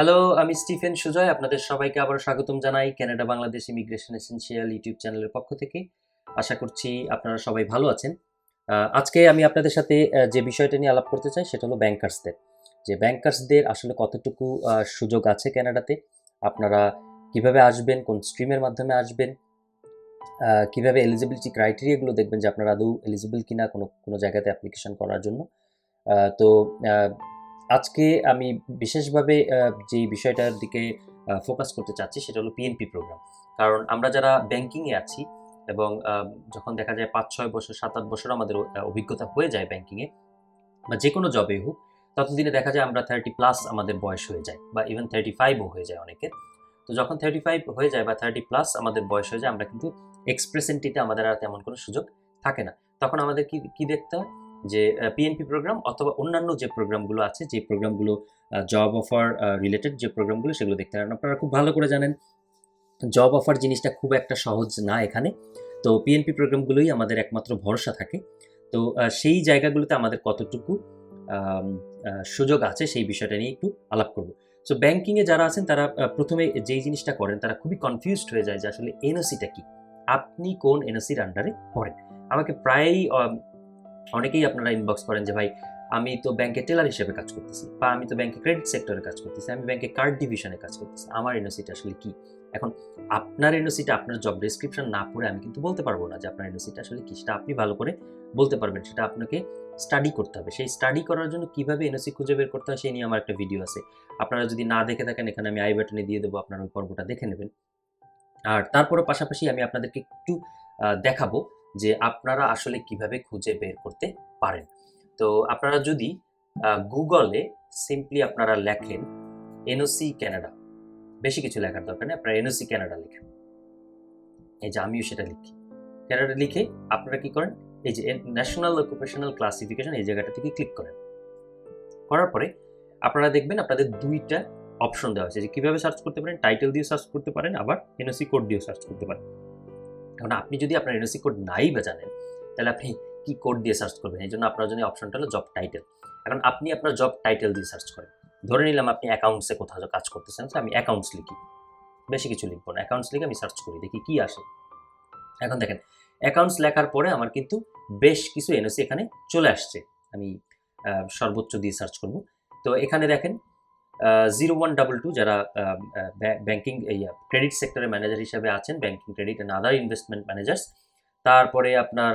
Hello আমি Stephen Sujoy, আপনাদের সবাইকে আবার স্বাগতম জানাই Canada Bangladesh immigration essential YouTube চ্যানেলের পক্ষ থেকে। আশা করছি আপনারা সবাই ভালো আছেন। আজকে আমি আপনাদের সাথে যে বিষয়টা নিয়ে আলাপ করতে চাই সেটা হলো ব্যাংকার্সদের যে ব্যাংকার্সদের আসলে কতটুকু সুযোগ আছে কানাডাতে আপনারা কীভাবে আসবেন? কোন স্ট্রিমের মাধ্যমে আসবেন? কীভাবে এলিজিবিলিটি ক্রাইটেরিয়াগুলো দেখবেন যে আপনারা আদৌ এলিজিবল কিনা কোনো কোনো জায়গাতে অ্যাপ্লিকেশন করার জন্য। তো আজকে আমি বিশেষভাবে যেই বিষয়টার দিকে ফোকাস করতে চাচ্ছি সেটা হলো পিএনপি প্রোগ্রাম কারণ আমরা যারা ব্যাংকিংয়ে আছি এবং যখন দেখা যায় পাঁচ ছয় বছর সাত আট বছর আমাদের অভিজ্ঞতা হয়ে যায় ব্যাংকিংয়ে বা যে কোনো জবে হোক, ততদিনে দেখা যায় আমরা থার্টি প্লাস আমাদের বয়স হয়ে যায়, বা ইভেন থার্টি ফাইভও হয়ে যায় অনেকের তো যখন থার্টি ফাইভ হয়ে যায় বা থার্টি প্লাস আমাদের বয়স হয়ে যায়, আমরা কিন্তু এক্সপ্রেস এন্ট্রিতে আমাদের আর তেমন কোনো সুযোগ থাকে না। তখন আমাদের কি কি দেখতে হয়? যে পিএনপি প্রোগ্রাম অথবা অন্যান্য যে প্রোগ্রামগুলো আছে, যে প্রোগ্রামগুলো জব অফার রিলেটেড যে প্রোগ্রামগুলো সেগুলো দেখতে পারেন। আপনারা খুব ভালো করে জানেন জব অফার জিনিসটা খুব একটা সহজ না এখানে। তো পিএনপি প্রোগ্রামগুলোই আমাদের একমাত্র ভরসা থাকে। তো সেই জায়গাগুলোতে আমাদের কতটুকু সুযোগ আছে সেই বিষয়টা নিয়ে একটু আলাপ করব। সো ব্যাংকিংয়ে যারা আছেন, তারা প্রথমে যেই জিনিসটা করেন, তারা খুবই কনফিউজড হয়ে যায় যে আসলে এনওসিটা কি? আপনি কোন এনওসির আন্ডারে পড়েন? আমাকে প্রায়ই অনেকেই আপনারা ইনবক্স করেন যে, ভাই, আমি তো ব্যাংকে টেলার হিসেবে কাজ করতেছি বা আমি তো ব্যাংকে ক্রেডিট সেক্টরে কাজ করতেছি, আমি ব্যাংকে কার্ড ডিভিশনে কাজ করতেছি, আমার এনওসিটা আসলে কি? এখন আপনার এনওসিটা আপনার জব ডেসক্রিপশন না পড়ে আমি কিন্তু বলতে পারব না যে আপনার এনওসিটা আসলে কি, সেটা আপনি ভালো করে বলতে পারবেন, সেটা আপনাকে স্টাডি করতে হবে। সেই স্টাডি করার জন্য কীভাবে এনওসি খুঁজে বের করতে হয় সেই নিয়ে আমার একটা ভিডিও আছে। আপনারা যদি না দেখে থাকেন, এখানে আমি আই বাটনে দিয়ে দেবো, আপনার ওই পর্বটা দেখে নেবেন। আর তারপরে পাশাপাশি আমি আপনাদেরকে একটু দেখাবো যে আপনারা আসলে কীভাবে খুঁজে বের করতে পারেন। তো আপনারা যদি গুগলে সিম্পলি আপনারা লেখেন এনওসি ক্যানাডা বেশি কিছু লেখার দরকার নেই, আপনারা এনওসি ক্যানাডা লেখেন। এই যে আমিও সেটা লিখি। ক্যানাডা লিখে আপনারা কি করেন, এই যে ন্যাশনাল অকুপেশনাল ক্লাসিফিকেশন এই জায়গাটা থেকে ক্লিক করেন। করার পরে আপনারা দেখবেন আপনাদের দুইটা অপশন দেওয়া আছে, যে কীভাবে সার্চ করতে পারেন টাইটেল দিয়ে সার্চ করতে পারেন, আবার এনওসি কোড দিয়েও সার্চ করতে পারেন। এখন আপনি যদি আপনার এনওসি কোড নাই বা জানেন তাহলে আপনি কি কোড দিয়ে সার্চ করবেন? এই জন্য আপনার জন্য অপশনটা হলো জব টাইটেল এখন আপনি আপনার জব টাইটেল দিয়ে সার্চ করেন। ধরে নিলাম আপনি অ্যাকাউন্টসে কোথাও কাজ করতেছেন, তো আমি অ্যাকাউন্টস লিখি। বেশি কিছু লিখব না। অ্যাকাউন্টস লিখে আমি সার্চ করি, দেখি কি আসে। এখন দেখেন অ্যাকাউন্টস লেখার পরে আমার কিন্তু বেশ কিছু এনওসি এখানে চলে আসছে। আমি সর্বোচ্চ দিয়ে সার্চ করব। তো এখানে দেখেন জিরো ওয়ান ডাবল টু যারা ব্যাংকিং ক্রেডিট সেক্টরের ম্যানেজার হিসেবে আছেন banking credit and other investment managers তারপরে আপনার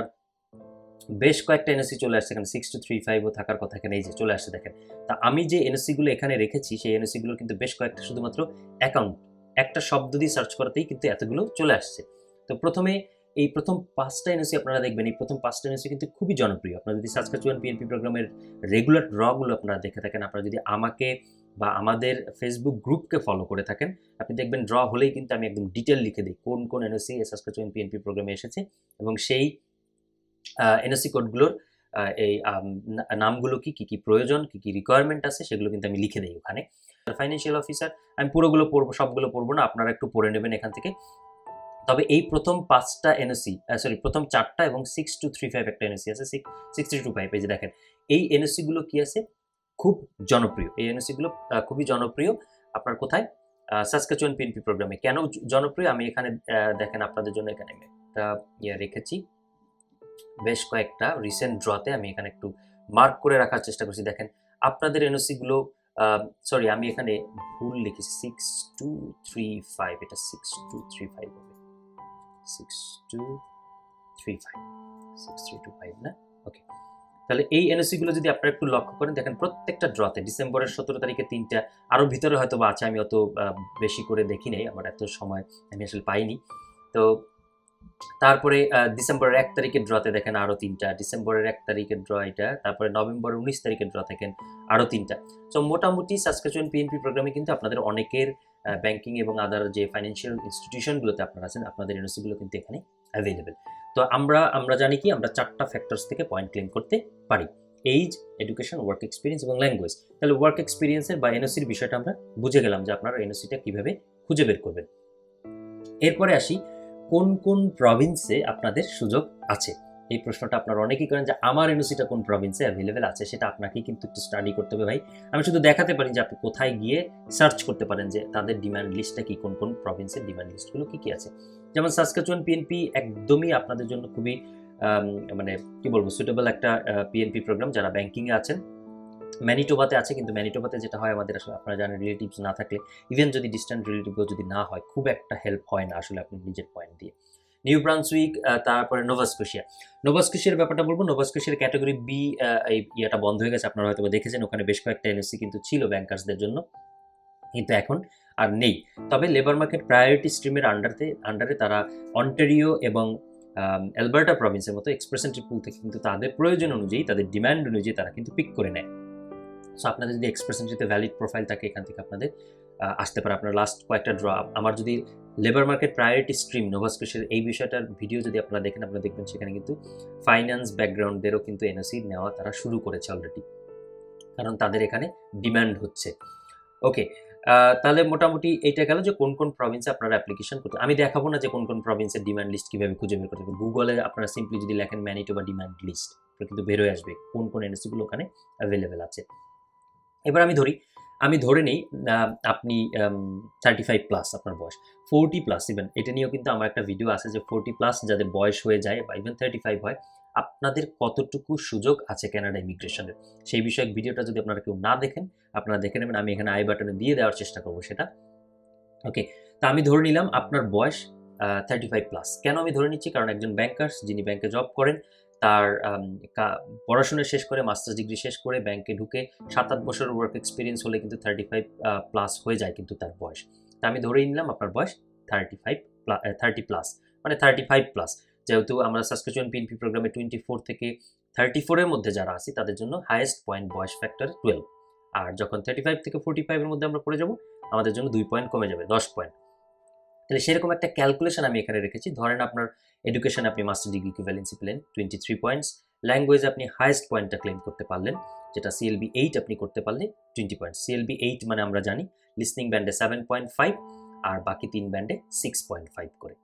বেশ কয়েকটা এনএসসি চলে আসছে এখানে সিক্স টু থ্রি ফাইভও থাকার কথা এখানে এই যে চলে আসছে দেখেন। তা আমি যে এনএসসিগুলো এখানে রেখেছি, সেই এনএসসিগুলো কিন্তু বেশ কয়েকটা শুধুমাত্র অ্যাকাউন্ট একটা শব্দ দিয়ে সার্চ করাতেই কিন্তু এতগুলো চলে আসছে। তো প্রথমে এই প্রথম পাঁচটা এনএসি আপনারা দেখবেন, এই প্রথম পাঁচটা এনএসি কিন্তু খুবই জনপ্রিয়। আপনারা যদি সাবস্ক্রিপশন পিএনপি প্রোগ্রামের রেগুলার ড্রগুলো আপনারা দেখে থাকেন, আপনারা যদি আমাকে বা আমাদের ফেসবুক গ্রুপকে ফলো করে থাকেন। আপনি দেখবেন ড্র হলেই কিন্তু আমি একদম ডিটেল লিখে দিই কোন কোন এনএসসি সাবস্ক্রিপশন পিএনপি প্রোগ্রামে এসেছে এবং সেই এনএসসি কোডগুলোর এই নামগুলো কি কি কি প্রয়োজন, কি কি রিকোয়ারমেন্ট আছে সেগুলো কিন্তু আমি লিখে দিই ওখানে। ফাইন্যান্সিয়াল অফিসার আমি পুরোগুলো পড়ব, সবগুলো পড়ব না, আপনারা একটু পড়ে নেবেন এখান থেকে। তবে এই প্রথম পাঁচটা এনএসসি সরি প্রথম চারটা এবং সিক্স টু থ্রি ফাইভ একটা এনএসসি আছে সিক্স থ্রি টু ফাইভ এই যে দেখেন। এই এনএসসি গুলো কি আছে? খুব জনপ্রিয়। এই এনএসসি গুলো খুবই জনপ্রিয়। আপনার কোথায়? সাসকাচুয়ান পিএনপি প্রোগ্রামে কেন জনপ্রিয়? আমি এখানে দেখেন আপনাদের জন্য এখানে আমি একটা ইয়ে রেখেছি। বেশ কয়েকটা রিসেন্ট ড্রতে আমি এখানে একটু মার্ক করে রাখার চেষ্টা করছি। দেখেন, আপনাদের এনওসি গুলো সরি আমি এখানে ভুল লিখেছি। সিক্স টু থ্রি ফাইভ এটা সিক্স টু থ্রি ফাইভ হবে। Six two three five six three two five না? ওকে তাহলে এই এনওসি গুলো যদি আপনারা একটু লক্ষ্য করেন, দেখেন প্রত্যেকটা ড্রতে ডিসেম্বরের সতেরো তারিখে তিনটা আরও ভিতরে হয়তো বা আছে, আমি অত বেশি করে দেখি নাই, আমার এত সময় আমি আসলে পাইনি। তো তারপরে ডিসেম্বরের এক তারিখের ড্রতে দেখেন আরও তিনটা ডিসেম্বরের এক তারিখের ড্র এটা, তারপরে নভেম্বরের উনিশ তারিখের ড্র দেখেন আরও তিনটা। তো মোটামুটি সাবস্ক্রিপশন পিএনপি প্রোগ্রামে কিন্তু আপনাদের অনেকের ব্যাংকিং এবং আদার যে ফাইন্যান্সিয়াল ইনস্টিটিউশনগুলোতে আপনারা আছেন, আপনাদের এনওসিগুলো কিন্তু এখানে অ্যাভেলেবেল তো আমরা আমরা জানি কি, আমরা চারটা ফ্যাক্টরস থেকে পয়েন্ট ক্লেম করতে পারি। এইজ এডুকেশন ওয়ার্ক এক্সপিরিয়েন্স এবং ল্যাঙ্গুয়েজ তাহলে ওয়ার্ক এক্সপিরিয়েন্সের বা এনওসির বিষয়টা আমরা বুঝে গেলাম যে আপনারা এনওসিটা কীভাবে খুঁজে বের করবেন। এরপরে আসি, কোন কোন প্রভিন্সে আপনাদের সুযোগ আছে? এই প্রশ্নটা আপনারা অনেকেই করেন যে আমার এনওসিটা কোন প্রভিন্সে অ্যাভেলেবেল আছে, সেটা আপনাকেই কিন্তু একটু স্টাডি করতে হবে ভাই। আমি শুধু দেখাতে পারি যে আপনি কোথায় গিয়ে সার্চ করতে পারেন যে তাদের ডিমান্ড লিস্টটা কি, কোন কোন প্রভিন্সের ডিমান্ড লিস্টগুলো কী কী আছে। যেমন সাসকাচুয়ান পিএনপি একদমই আপনাদের জন্য খুবই মানে কি বলব সুটেবল একটা পিএনপি প্রোগ্রাম যারা ব্যাংকিংয়ে আছেন। ম্যানিটোবাতে আছে, কিন্তু ম্যানিটোবাতে যেটা হয় আমাদের আসলে আপনারা জানেন রিলেটিভস না থাকলে ইভেন যদি ডিস্ট্যান্ট রিলেটিভও যদি না হয়, খুব একটা হেল্প হয় না আসলে আপনি নিজের পয়েন্ট দিয়ে। নিউ ব্রান্সউইক তারপরে নোভাস্কোশিয়া। নোভাস্কোশিয়ার ব্যাপারটা বলব, নোভাস্কোশিয়ার ক্যাটাগরি বি এই ইয়েটা বন্ধ হয়ে গেছে, আপনারা হয়তো দেখেছেন, ওখানে বেশ কয়েকটা এনএসসি কিন্তু ছিল ব্যাংকার্সদের জন্য, কিন্তু এখন আর নেই। তবে লেবার মার্কেট প্রায়োরিটি স্ট্রিমের আন্ডারতে আন্ডারে তারা অন্টারিও এবং অ্যালবার্টা প্রভিন্সের মতো এক্সপ্রেসেন্ট্রি পুল থেকে কিন্তু তাদের প্রয়োজন অনুযায়ী, তাদের ডিম্যান্ড অনুযায়ী তারা কিন্তু পিক করে নেয়। সো আপনাদের যদি এক্সপ্রেসেন্ট্রিতে ভ্যালিড প্রোফাইল থাকে, এখান থেকে আপনাদের আসতে পারে। আপনার লাস্ট কয়েকটা ড্র আমার যদি লেবার মার্কেট প্রায়োরিটি স্ট্রিম নোভাস্কোশের এই বিষয়টার ভিডিও যদি আপনারা দেখেন, আপনারা দেখবেন সেখানে কিন্তু ফাইন্যান্স ব্যাকগ্রাউন্ডদেরও কিন্তু এনওসি নেওয়া তারা শুরু করেছে অলরেডি কারণ তাদের এখানে ডিমান্ড হচ্ছে। ওকে তাহলে মোটামুটি এইটা গেল যে কোন কোন প্রভিন্সে আপনারা অ্যাপ্লিকেশন করতে আমি দেখাবো না যে কোন কোন প্রভিন্সের ডিম্যান্ড লিস্ট কীভাবে খুঁজে বের করতে গুগলে আপনারা সিম্পলি যদি লেখেন ম্যানিটো বা ডিম্যান্ড লিস্ট কিন্তু বেরোয় আসবে কোন কোন এনএসিগুলো ওখানে অ্যাভেলেবেল আছে। এবার আমি ধরি আমি ধরে নেই আপনি থার্টি ফাইভ প্লাস আপনার বয়স। ফোরটি প্লাস ইভেন এটা নিয়েও কিন্তু আমার একটা ভিডিও আছে যে ফোরটি প্লাস যাদের বয়স হয়ে যায় বা ইভেন থার্টি ফাইভ হয়, আপনাদের কতটুকু সুযোগ আছে ক্যানাডা ইমিগ্রেশনের সেই বিষয়ক ভিডিওটা যদি আপনারা কেউ না দেখেন, আপনারা দেখে নেবেন, আমি এখানে আই বাটনে দিয়ে দেওয়ার চেষ্টা করব সেটা। ওকে তা আমি ধরে নিলাম আপনার বয়স থার্টি ফাইভ প্লাস কেন আমি ধরে নিচ্ছি? কারণ একজন ব্যাংকার্স যিনি ব্যাংকে জব করেন তার পড়াশোনা শেষ করে মাস্টার্স ডিগ্রি শেষ করে ব্যাংকে ঢুকে সাত আট বছর ওয়ার্ক এক্সপিরিয়েন্স হলে কিন্তু থার্টি ফাইভ প্লাস হয়ে যায় কিন্তু তার বয়স। তা আমি ধরেই নিলাম আপনার বয়স থার্টি ফাইভ থার্টি প্লাস মানে থার্টি ফাইভ প্লাস যেহেতু আমরা সাবস্ক্রিপশন পিএনপি প্রোগ্রামে টোয়েন্টি ফোর থেকে থার্টি ফোরের মধ্যে যারা আছি, তাদের জন্য হাইয়েস্ট পয়েন্ট বয়স ফ্যাক্টর টুয়েলভ আর যখন থার্টি ফাইভ থেকে ফোর্টি ফাইভের মধ্যে আমরা পড়ে যাব, আমাদের জন্য দুই পয়েন্ট কমে যাবে, দশ পয়েন্ট তাহলে সেরকম একটা ক্যালকুলেশন আমি এখানে রেখেছি। ধরেন আপনার এডুকেশন আপনি মাস্টার ডিগ্রি ইকুইভ্যালেন্সি পেলেন টোয়েন্টি থ্রি পয়েন্টস ল্যাঙ্গুয়েজ আপনি হাইয়েস্ট পয়েন্টটা ক্লেম করতে পারলেন, যেটা সিএলবি এইট আপনি করতে পারলে টোয়েন্টি পয়েন্ট সিএলবি এইট মানে আমরা জানি লিসনিং ব্যান্ডে সেভেন পয়েন্ট ফাইভ আর বাকি তিন ব্যান্ডে সিক্স পয়েন্ট ফাইভ করে।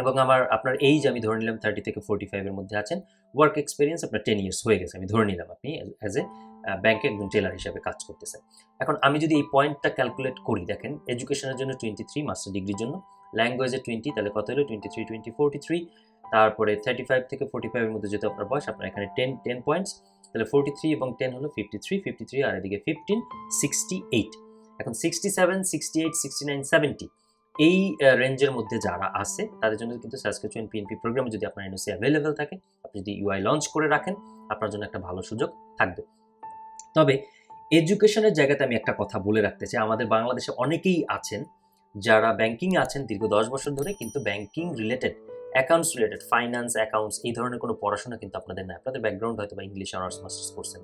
এবং আমার, আপনার এইজ আমি ধরে নিলাম থার্টি থেকে ফোর্টি ফাইভের মধ্যে আছেন। ওয়ার্ক এক্সপিরিয়েন্স আপনার টেন ইয়ার্স হয়ে গেছে, আমি ধরে নিলাম আপনি অ্যাজ এ ব্যাংকে একজন টেলার হিসাবে কাজ করতেছেন। এখন আমি যদি এই পয়েন্টটা ক্যালকুলেট করি, দেখেন এডুকেশনের জন্য টোয়েন্টি থ্রি মাস্টার ডিগ্রির জন্য ল্যাঙ্গুয়েজে টোয়েন্টি তাহলে কত হলো? Twenty three twenty forty three তারপরে থার্টি ফাইভ থেকে ফোর্টি ফাইভের মধ্যে যেহেতু আপনার বয়স, আপনার এখানে টেন টেন পয়েন্টস তাহলে ফোর্টি থ্রি এবং টেন হলো ফিফটি থ্রি ফিফটি থ্রি আর এদিকে ফিফটিন সিক্সটি এইট এখন sixty seven sixty eight sixty nine seventy এই রেঞ্জের মধ্যে যারা আছে, তাদের জন্য কিন্তু সাবস্ক্রিপশন পিএনপি প্রোগ্রামে যদি আপনার এনওসি অ্যাভেলেবেল থাকে, আপনি যদি ইউআই লঞ্চ করে রাখেন, আপনার জন্য একটা ভালো সুযোগ থাকবে। তবে এডুকেশনের জায়গাতে আমি একটা কথা বলে রাখতে চাই। আমাদের বাংলাদেশে অনেকেই আছেন, যারা ব্যাংকিংয়ে আছেন দীর্ঘ দশ বছর ধরে, কিন্তু banking related accounts related finance accounts এই ধরনের কোনো পড়াশোনা কিন্তু আপনাদের নাই। আপনাদের ব্যাকগ্রাউন্ড হয়তো বা ইংলিশ অনার্স মাস্টার্স করছেন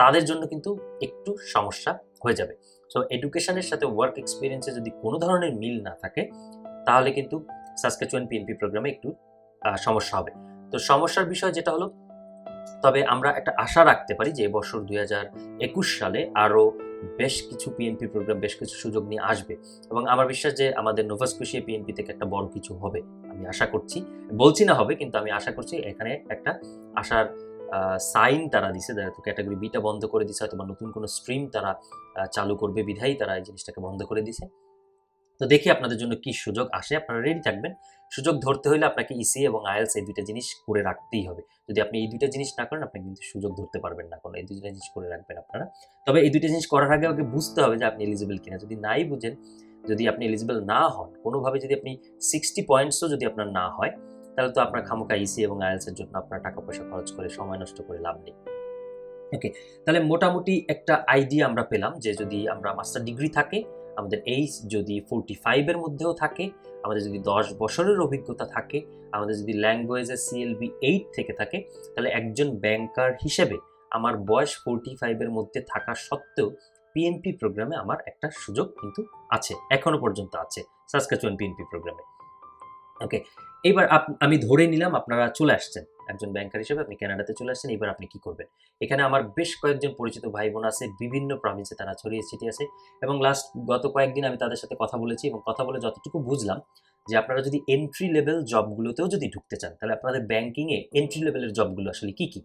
তাদের জন্য কিন্তু একটু সমস্যা হয়ে যাবে। সো এডুকেশনের সাথে ওয়ার্ক এক্সপিরিয়েন্সে যদি কোনো ধরনের মিল না থাকে, তাহলে কিন্তু সাসকেচুয়ান পিএনপি প্রোগ্রামে একটু সমস্যা হবে। তো সমস্যার বিষয় যেটা হলো, তবে আমরা একটা আশা রাখতে পারি যে এবছর দুই হাজার একুশ সালে আরও বেশ কিছু পিএনপি প্রোগ্রাম বেশ কিছু সুযোগ নিয়ে আসবে। এবং আমার বিশ্বাস যে, আমাদের নোভাসকুশিয়া পিএনপি থেকে একটা বড় কিছু হবে, আমি আশা করছি। বলছি না হবে, কিন্তু আমি আশা করছি এখানে একটা আশার সাইন তারা দিছে তো ক্যাটাগরি বিটা বন্ধ করে দিছে, অথবা নতুন কোনো স্ট্রিম তারা চালু করবে বিধাই তারা এই জিনিসটাকে বন্ধ করে দিছে। তো দেখি আপনাদের জন্য কি সুযোগ আসে, আপনারা রেডি থাকবেন। সুযোগ ধরতে হলে আপনাকে ইসি এবং আইএলস এই দুইটা জিনিস করে রাখতেই হবে। যদি আপনি এই দুইটা জিনিস না করেন, আপনি কিন্তু সুযোগ ধরতে পারবেন না কোনো, এই দুইটা জিনিস করে রাখবেন আপনারা। তবে এই দুইটা জিনিস করার আগে আগে বুঝতে হবে যে আপনি এলিজিবল কিনা। যদি নাই বুঝেন, যদি আপনি এলিজিবল না হন, কোনোভাবে যদি আপনি সিক্সটি পয়েন্টসও যদি আপনার না হয় তাহলে তো আপনার খামোকা ইসি এবং আইএলসের জন্য আপনার টাকা পয়সা খরচ করে সময় নষ্ট করে লাভ নেই। ওকে তাহলে মোটামুটি একটা আইডিয়া আমরা পেলাম যে যদি আমরা মাস্টার ডিগ্রি থাকে, আমাদের এইজ যদি ফোরটি ফাইভের মধ্যেও থাকে, আমাদের যদি দশ বছরের অভিজ্ঞতা থাকে, আমাদের যদি ল্যাঙ্গুয়েজে সিএলবি এইট থেকে থাকে, তাহলে একজন ব্যাংকার হিসেবে আমার বয়স ফোরটি ফাইভের মধ্যে থাকা সত্ত্বেও পিএনপি প্রোগ্রামে আমার একটা সুযোগ কিন্তু আছে, এখনও পর্যন্ত আছে সাসকাচুয়ান পিএনপি প্রোগ্রামে ওকে এইবার আপ- আমি ধরে নিলাম আপনারা চলে আসছেন। একজন ব্যাংকার হিসেবে আপনি কানাডাতে চলে আসছেন, এবার আপনি কি করবেন? এখানে আমার বেশ কয়েকজন পরিচিত ভাই বোন আছে, বিভিন্ন প্রভিন্সে তারা ছড়িয়ে ছিটিয়ে আছে এবং লাস্ট গত কয়েকদিন আমি তাদের সাথে কথা বলেছি এবং কথা বলে যতটুকু বুঝলাম যে আপনারা যদি এন্ট্রি লেভেল জবগুলোতেও যদি ঢুকতে চান, তাহলে আপনাদের ব্যাংকিংয়ে এন্ট্রি লেভেলের জবগুলো আসলে কি কি?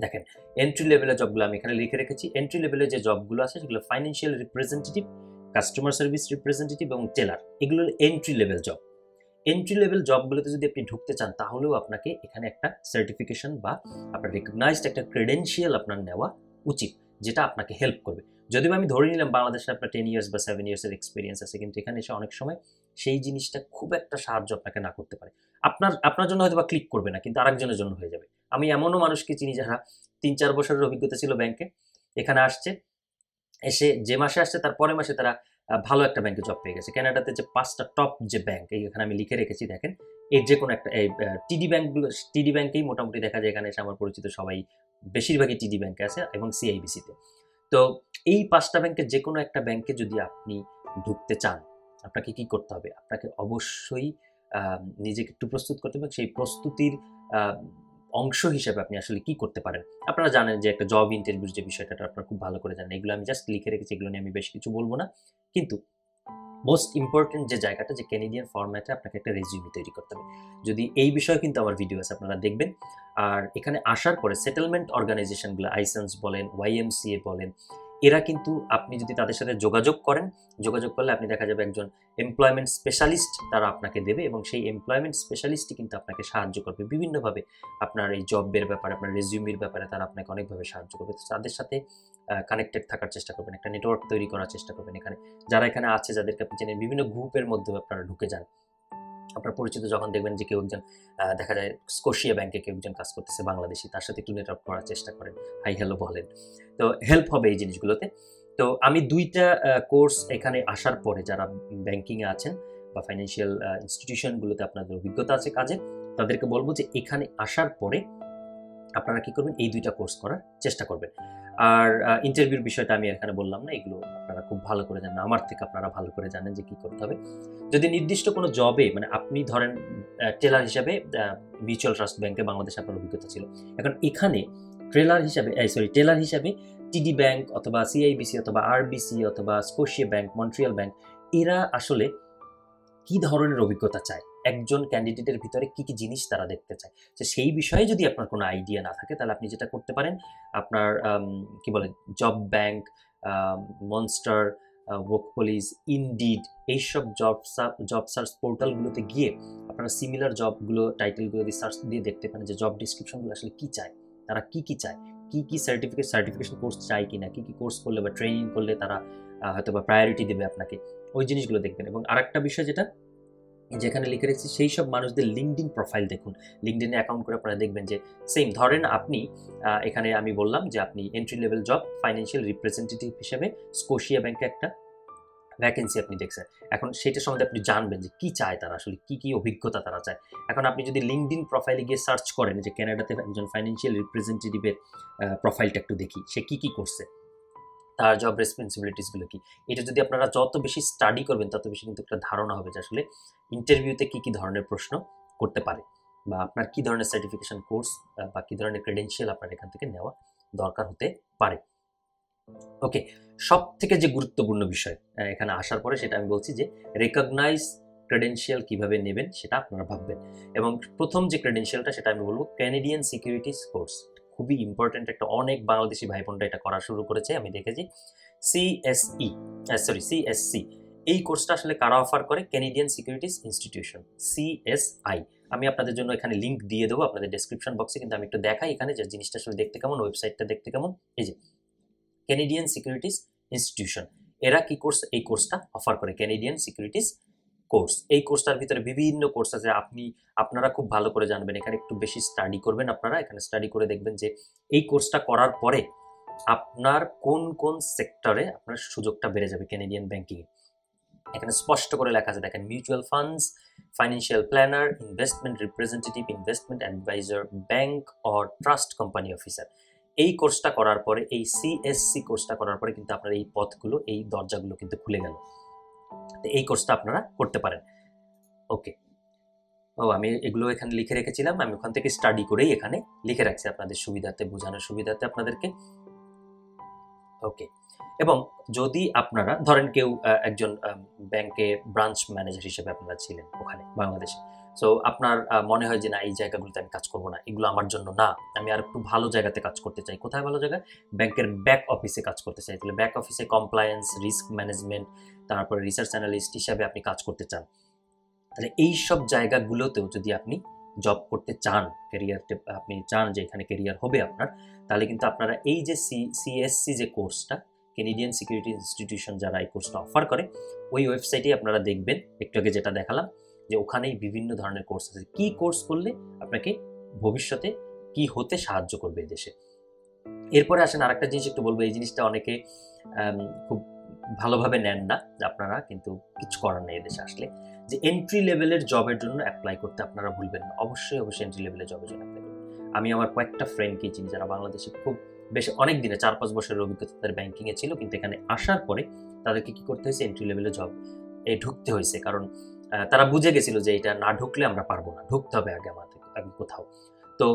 দেখেন এন্ট্রি লেভেলের জবগুলো আমি এখানে লিখে রেখেছি। এন্ট্রি লেভেলের যে জবগুলো আছে, সেগুলো financial representative customer service representative এবং টেলার এগুলো entry level job entry level জবগুলোতে যদি আপনি ঢুকতে চান, তাহলেও আপনাকে এখানে একটা সার্টিফিকেশন বা আপনার রেকগনাইজড একটা ক্রেডেন্সিয়াল আপনার নেওয়া উচিত, যেটা আপনাকে হেল্প করবে। যদিও আমি ধরে নিলাম বাংলাদেশে আপনার টেন ইয়ার্স বা সেভেন ইয়ার্সের এক্সপিরিয়েন্স আছে, কিন্তু এখানে এসে অনেক সময় সেই জিনিসটা খুব একটা সাহায্য আপনাকে না করতে পারে। আপনার আপনার জন্য হয়তো বা ক্লিক করবে না, কিন্তু আরেকজনের জন্য হয়ে যাবে। আমি এমনও মানুষকে চিনি যারা তিন চার বছরের অভিজ্ঞতা ছিল ব্যাংকে এখানে আসছে, এসে যে মাসে আসছে তার পরের মাসে তারা ভালো একটা ব্যাংকে জব পেয়ে গেছে। কানাডাতে যে পাঁচটা টপ যে ব্যাংক এখানে আমি লিখে রেখেছি, দেখেন। এর যে কোনো একটা, এই টিডি ব্যাংকগুলো টিডি ব্যাংকেই মোটামুটি দেখা যায় এখানে এসে আমার পরিচিত সবাই, বেশিরভাগই টিডি ব্যাংকে আছে এবং সিআইবিসিতে তো। এই পাঁচটা ব্যাংকের যে কোনো একটা ব্যাংকে যদি আপনি ঢুকতে চান, আপনাকে কি করতে হবে? আপনাকে অবশ্যই নিজেকে একটু প্রস্তুত করতে হবে সেই প্রস্তুতির অংশ হিসেবে আপনি আসলে কি করতে পারেন? আপনারা জানেন যে একটা জব ইন্টারভিউর যে বিষয়টা আপনারা খুব ভালো করে জানেন। এগুলো আমি জাস্ট লিখে রেখেছি, এগুলো নিয়ে আমি বেশ কিছু বলব না। কিন্তু মোস্ট ইম্পর্টেন্ট যে জায়গাটা, যে ক্যানেডিয়ান ফরম্যাটে আপনাকে একটা রেজিউমি তৈরি করতে হবে। যদি এই বিষয়ে কিন্তু আমার ভিডিও আছে, আপনারা দেখবেন। আর এখানে আসার পরে সেটেলমেন্ট অর্গানাইজেশনগুলো আইসেন্স বলেন ওয়াইএমসিএ বলেন এরা কিন্তু আপনি যদি তাদের সাথে যোগাযোগ করেন, যোগাযোগ করলে আপনি দেখা যাবে একজন এমপ্লয়মেন্ট স্পেশালিস্ট তারা আপনাকে দেবে এবং সেই এমপ্লয়মেন্ট স্পেশালিস্টই কিন্তু আপনাকে সাহায্য করবে। বিভিন্নভাবে আপনার এই জবের ব্যাপারে, আপনার রেজিউমির ব্যাপারে তারা আপনাকে অনেকভাবে সাহায্য করবে। তাদের সাথে কানেক্টেড থাকার চেষ্টা করবেন, একটা নেটওয়ার্ক তৈরি করার চেষ্টা করবেন এখানে। যারা এখানে আছে, যাদেরকে আপনি চেনেন, বিভিন্ন গ্রুপের মধ্যে আপনারা ঢুকে যান। আপনার পরিচিত যখন দেখবেন যে কেউ একজন দেখা যায় স্কোশিয়া ব্যাংকে কেউ একজন কাজ করতেছে বাংলাদেশি, তার সাথে একটু নেটওয়ার্ক করার চেষ্টা করেন। হাই হ্যালো বলেন। তো হেল্প হবে এই জিনিসগুলোতে। তো আমি দুইটা কোর্স এখানে আসার পরে যারা ব্যাংকিংয়ে আছেন বা ফাইন্যান্সিয়াল ইনস্টিটিউশনগুলোতে আপনাদের অভিজ্ঞতা আছে কাজে তাদেরকে বলব যে এখানে আসার পরে আপনারা কি করবেন? এই দুইটা কোর্স করার চেষ্টা করবেন। আর ইন্টারভিউর বিষয়টা আমি এখানে বললাম না, এগুলো আপনারা খুব ভালো করে জানেন। আমার থেকে আপনারা ভালো করে জানেন যে কি করতে হবে। যদি নির্দিষ্ট কোনো জবে মানে আপনি ধরেন টেলার হিসাবে মিউচুয়াল ট্রাস্ট ব্যাংকে বাংলাদেশে আপনার অভিজ্ঞতা ছিল। এখন এখানে ট্রেলার হিসাবে সরি টেলার হিসাবে টিডি ব্যাংক অথবা সিআইবিসি অথবা আরবিসি অথবা স্কোশিয়া ব্যাংক মন্ট্রিয়াল ব্যাংক এরা আসলে কি ধরনের অভিজ্ঞতা চায়? একজন ক্যান্ডিডেটের ভিতরে কি কি জিনিস তারা দেখতে চায়। তো সেই বিষয়ে যদি আপনার কোনো আইডিয়া না থাকে, তাহলে আপনি যেটা করতে পারেন, আপনার কি বলে Job Bank Monster Workopolis Indeed এইসব জব জব সার্চ পোর্টালগুলোতে গিয়ে আপনারা সিমিলার জবগুলো টাইটেলগুলো দিয়ে সার্চ দিয়ে দেখতে পারেন যে জব ডিসক্রিপশনগুলো আসলে কি চায়, তারা কি কি চায়, কি কি সার্টিফিকেট সার্টিফিকেশন কোর্স চায় কি না কি কি কোর্স করলে বা ট্রেনিং করলে তারা হয়তো বা প্রায়োরিটি দেবে আপনাকে, ওই জিনিসগুলো দেখবেন। এবং আরেকটা বিষয় যেটা যেখানে লিখে রেখেছি, সেই সব মানুষদের লিঙ্কডিন প্রোফাইল দেখুন। লিঙ্কডিনে অ্যাকাউন্ট করে আপনারা দেখবেন যে সেম ধরেন আপনি এখানে আমি বললাম যে, আপনি entry level job financial representative হিসেবে স্কোশিয়া ব্যাংকে একটা ভ্যাকেন্সি আপনি দেখছেন। এখন সেটা সম্বন্ধে আপনি জানবেন যে, কী চায় তারা আসলে, কী কী অভিজ্ঞতা তারা চায়। এখন আপনি যদি লিঙ্কডিন প্রোফাইলে গিয়ে সার্চ করেন যে কানাডাতে একজন ফাইন্যান্সিয়াল রিপ্রেজেন্টেটিভের প্রোফাইলটা একটু দেখি, সে কী কী করছে? তার জব রেসপন্সিবিলিটিসগুলো কি? এটা যদি আপনারা যত বেশি স্টাডি করবেন, তত বেশি কিন্তু একটা ধারণা হবে যে আসলে ইন্টারভিউতে কি কি ধরনের প্রশ্ন করতে পারে বা আপনার কি ধরনের সার্টিফিকেশন কোর্স বা কি ধরনের ক্রেডেন্সিয়াল আপনার এখান থেকে নেওয়া দরকার হতে পারে। ওকে সব থেকে যে গুরুত্বপূর্ণ বিষয় এখানে আসার পরে সেটা আমি বলছি যে রেকগনাইজ ক্রেডেন্সিয়াল কীভাবে নেবেন সেটা আপনারা ভাববেন। এবং প্রথম যে ক্রেডেন্সিয়ালটা সেটা আমি বলব ক্যানেডিয়ান সিকিউরিটিস কোর্স খুবই ইম্পর্ট্যান্ট একটা, অনেক বাংলাদেশি ভাই বোনরা এটা করা শুরু করেছে, আমি দেখেছি। সিএসই সরি সিএসসি এই কোর্সটা আসলে কারা অফার করে? ক্যানেডিয়ান সিকিউরিটিস ইনস্টিটিউশন সিএসআই আমি আপনাদের জন্য এখানে লিঙ্ক দিয়ে দেবো, আপনাদের ডেসক্রিপশন বক্সে কিন্তু আমি একটু দেখাই এখানে যে জিনিসটা আসলে দেখতে কেমন ওয়েবসাইটটা দেখতে কেমন। এই যে ক্যানেডিয়ান সিকিউরিটিস ইনস্টিটিউশন এরা কি কোর্স এই কোর্সটা অফার করে ক্যানেডিয়ান সিকিউরিটিস কোর্স। এই কোর্সটার ভিতরে বিভিন্ন কোর্স আছে। আপনি, আপনারা খুব ভালো করে জানবেন। এখানে একটু বেশি স্টাডি করবেন আপনারা। এখানে স্টাডি করে দেখবেন যে এই কোর্সটা করার পরে আপনার কোন কোন সেক্টরে আপনার সুযোগটা বেড়ে যাবে ক্যানেডিয়ান ব্যাংকিং এখানে স্পষ্ট করে লেখা আছে। দেখেন mutual funds financial planner investment representative investment advisor bank or trust company officer এই কোর্সটা করার পরে, এই সিএসসি কোর্সটা করার পরে কিন্তু আপনার এই পথগুলো, এই দরজাগুলো কিন্তু খুলে গেল। তো এই কোর্সটা আপনারা করতে পারেন। ওকে ও, আমি এগুলো এখানে লিখে রেখেছিলাম। আমি ওখান থেকে স্টাডি করেই এখানে লিখে রাখছি আপনাদের সুবিধাতে, বোঝানোর সুবিধাতে আপনাদেরকে। ওকে এবং যদি আপনারা, ধরেন কেউ একজন ব্যাংকে ব্রাঞ্চ ম্যানেজার হিসেবে আপনারা ছিলেন ওখানে, বাংলাদেশে। সো আপনার মনে হয় যে না, এই জায়গাগুলোতে আমি কাজ করব না, এগুলো আমার জন্য না, আমি আর একটু ভালো জায়গাতে কাজ করতে চাই। কোথায় ভালো জায়গায় ব্যাংকের ব্যাক অফিসে কাজ করতে চাই। তাহলে ব্যাক অফিসে কমপ্লায়েন্স রিস্ক ম্যানেজমেন্ট তারপরে রিসার্চ অ্যানালিস্ট হিসাবে আপনি কাজ করতে চান। তাহলে এই সব জায়গাগুলোতেও যদি আপনি জব করতে চান ক্যারিয়ার আপনি চান যে এখানে ক্যারিয়ার হবে আপনার, তাহলে কিন্তু আপনারা এই যে সি সিএসসি যে কোর্সটা কেনেডিয়ান সিকিউরিটি ইনস্টিটিউশন যারা এই কোর্সটা অফার করে, ওই ওয়েবসাইটে আপনারা দেখবেন, একটু আগে যেটা দেখালাম, যে ওখানেই বিভিন্ন ধরনের কোর্স আছে। কি কোর্স করলে আপনাকে ভবিষ্যতে কি হতে সাহায্য করবে দেশে? এরপরে আসেন আরেকটা জিনিস, একটু বলব, এই জিনিসটা অনেকে খুব ভালোভাবে নেন না, আপনারা কিন্তু কিছু করার নেই এদেশে আসলে। যে এন্ট্রি লেভেলের জবের জন্য অ্যাপ্লাই করতে আপনারা ভুলবেন না। অবশ্যই অবশ্যই এন্ট্রি লেভেলের জবের জন্য অ্যাপ্লাই করবেন। আমি আমার কয়েকটা ফ্রেন্ডকে চিনি যারা বাংলাদেশে খুব বেশ অনেক দিনে চার পাঁচ বছরের অভিজ্ঞতা তাদের ব্যাংকিংয়ে ছিল, কিন্তু এখানে আসার পরে তাদেরকে কি করতে হয়েছে? এন্ট্রি লেভেলের জব এ ঢুকতে হয়েছে। কারণ তারা বুঝে গেছিল যে এটা না ঢুকলে আমরা পারব না। ঢুকতে হবে আগে আমাদের, আগে কোথাও। তো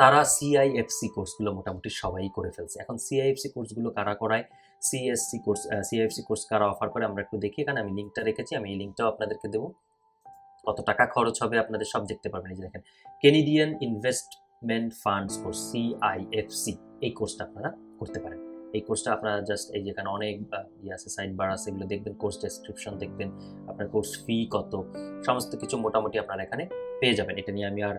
তারা সিআইএফসি কোর্সগুলো মোটামুটি সবাই করে ফেলছে। এখন সিআইএফসি কোর্সগুলো কারা করায়? সিএসসি কোর্স সিএফসি কোর্স কারা অফার করে আমরা একটু দেখি। এখানে আমি লিঙ্কটা রেখেছি, আমি এই লিঙ্কটাও আপনাদেরকে দেবো। কত টাকা খরচ হবে আপনাদের সব দেখতে পারবেন। এই যে দেখেন Canadian investment funds course CIFC এই কোর্সটা আপনারা করতে পারেন। এই কোর্সটা আপনারা জাস্ট এই যেখানে অনেক ইয়ে আছে সাইড বার আছে, এগুলো দেখবেন কোর্স ডেসক্রিপশন দেখবেন, আপনার কোর্স ফি কত, সমস্ত কিছু মোটামুটি আপনারা এখানে পেয়ে যাবেন। এটা নিয়ে আমি আর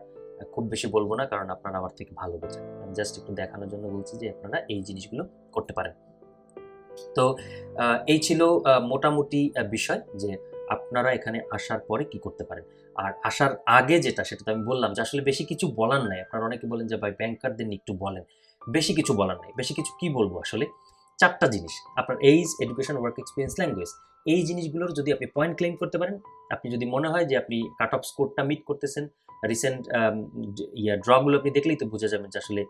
খুব বেশি বলব না, কারণ আপনারা আমার থেকে ভালো বোঝেন। জাস্ট একটু দেখানোর জন্য বলছি যে আপনারা এই জিনিসগুলো করতে পারেন। তো এই ছিল মোটামুটি বিষয় যে আপনারা এখানে আসার পরে কি করতে পারেন। আর আসার আগে যেটা, সেটা তো আমি বললাম যে আসলে বেশি কিছু বলার নাই। আপনারা অনেকে বলেন যে, ভাই, ব্যাংকারদের একটু বলেন। বেশি কিছু বলার নাই। বেশি কিছু কি বলব আসলে? চারটা জিনিস। আপনার age, education, work experience, language. এই জিনিসগুলোর যদি আপনি পয়েন্ট ক্লেম করতে পারেন, আপনি যদি মনে হয় যে আপনি কাট অফ স্কোরটা মিট করতেছেন, রিসেন্ট ইয়া, ড্রগুলো আপনি দেখলেই তো বুঝে যাবেন যে আসলে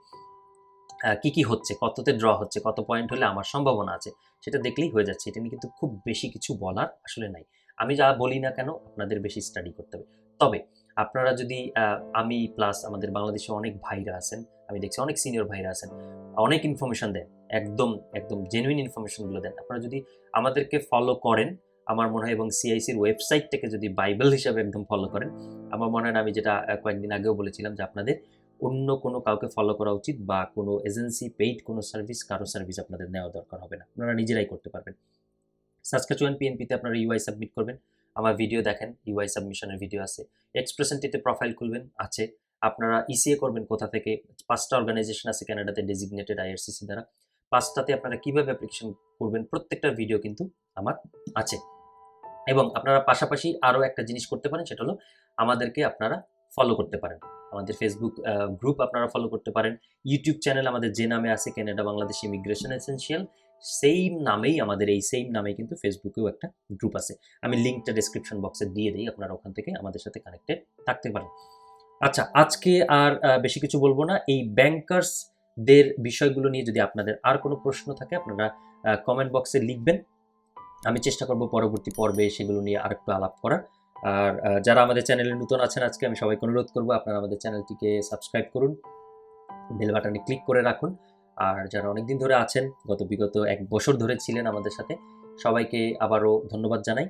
কি কি হচ্ছে, কততে ড্র হচ্ছে, কত পয়েন্ট হলে আমার সম্ভাবনা আছে, সেটা দেখলেই হয়ে যাচ্ছে। এটা নিয়ে কিন্তু খুব বেশি কিছু বলার আসলে নাই। আমি যা বলি না কেন, আপনাদের বেশি স্টাডি করতে হবে। তবে আপনারা যদি আমি প্লাস আমাদের বাংলাদেশে অনেক ভাইরা আছেন, আমি দেখছি অনেক সিনিয়র ভাইরা আছেন, অনেক ইনফরমেশন দেন, একদম একদম জেনুইন ইনফরমেশনগুলো দেন। আপনারা যদি আমাদেরকে ফলো করেন, আমার মনে হয় এবং সিআইসির ওয়েবসাইটটাকে যদি বাইবেল হিসাবে একদম ফলো করেন, আমার মনে হয় আমি যেটা কয়েকদিন আগেও বলেছিলাম যে আপনাদের অন্য কোনো কাউকে ফলো করা উচিত বা কোনো এজেন্সি পেইড কোনো সার্ভিস কারও সার্ভিস আপনাদের নেওয়া দরকার হবে না। আপনারা নিজেরাই করতে পারবেন। সাসকাচুয়ান পিএনপিতে আপনারা ইউআই সাবমিট করবেন। আমার ভিডিও দেখেন ইউআই সাবমিশনের ভিডিও আছে। এক্সপ্রেসেন্টিতে প্রোফাইল খুলবেন, আছে। আপনারা ইসিএ করবেন কোথা থেকে? পাঁচটা অর্গানাইজেশন আছে ক্যানাডাতে ডেজিগনেটেড আইআরসিসি দ্বারা। পাঁচটাতে আপনারা কীভাবে অ্যাপ্লিকেশন করবেন? প্রত্যেকটা ভিডিও কিন্তু আমার আছে। এবং আপনারা পাশাপাশি আরও একটা জিনিস করতে পারেন, সেটা হলো আমাদেরকে আপনারা ফলো করতে পারেন। আমাদের ফেসবুক গ্রুপ আপনারা ফলো করতে পারেন। ইউটিউব চ্যানেল আমাদের যে নামে আছে Canada Bangladesh immigration essential same নামেই আমাদের এই সেম নামেই কিন্তু ফেসবুকেও একটা গ্রুপ আছে। আমি লিঙ্কটা ডেসক্রিপশন বক্সে দিয়ে দিই, আপনারা ওখান থেকে আমাদের সাথে কানেক্টেড থাকতে পারেন। আচ্ছা আজকে আর বেশি কিছু বলব না। এই ব্যাংকার্সদের বিষয়গুলো নিয়ে যদি আপনাদের আর কোনো প্রশ্ন থাকে, আপনারা কমেন্ট বক্সে লিখবেন। আমি চেষ্টা করব পরবর্তী পর্বে সেগুলো নিয়ে আরেকটু আলাপ করার। আর যারা আমাদের চ্যানেলে নতুন আছেন আজকে, আমি সবাইকে অনুরোধ করব আপনারা আমাদের চ্যানেলটিকে সাবস্ক্রাইব করুন, বেল বাটনে ক্লিক করে রাখুন। আর যারা অনেকদিন ধরে আছেন, গত বিগত এক বছর ধরে ছিলেন আমাদের সাথে, সবাইকে আবারও ধন্যবাদ জানাই।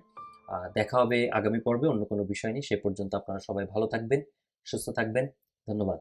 দেখা হবে আগামী পর্বে অন্য কোনো বিষয় নেই সে পর্যন্ত আপনারা সবাই ভালো থাকবেন, সুস্থ থাকবেন, ধন্যবাদ।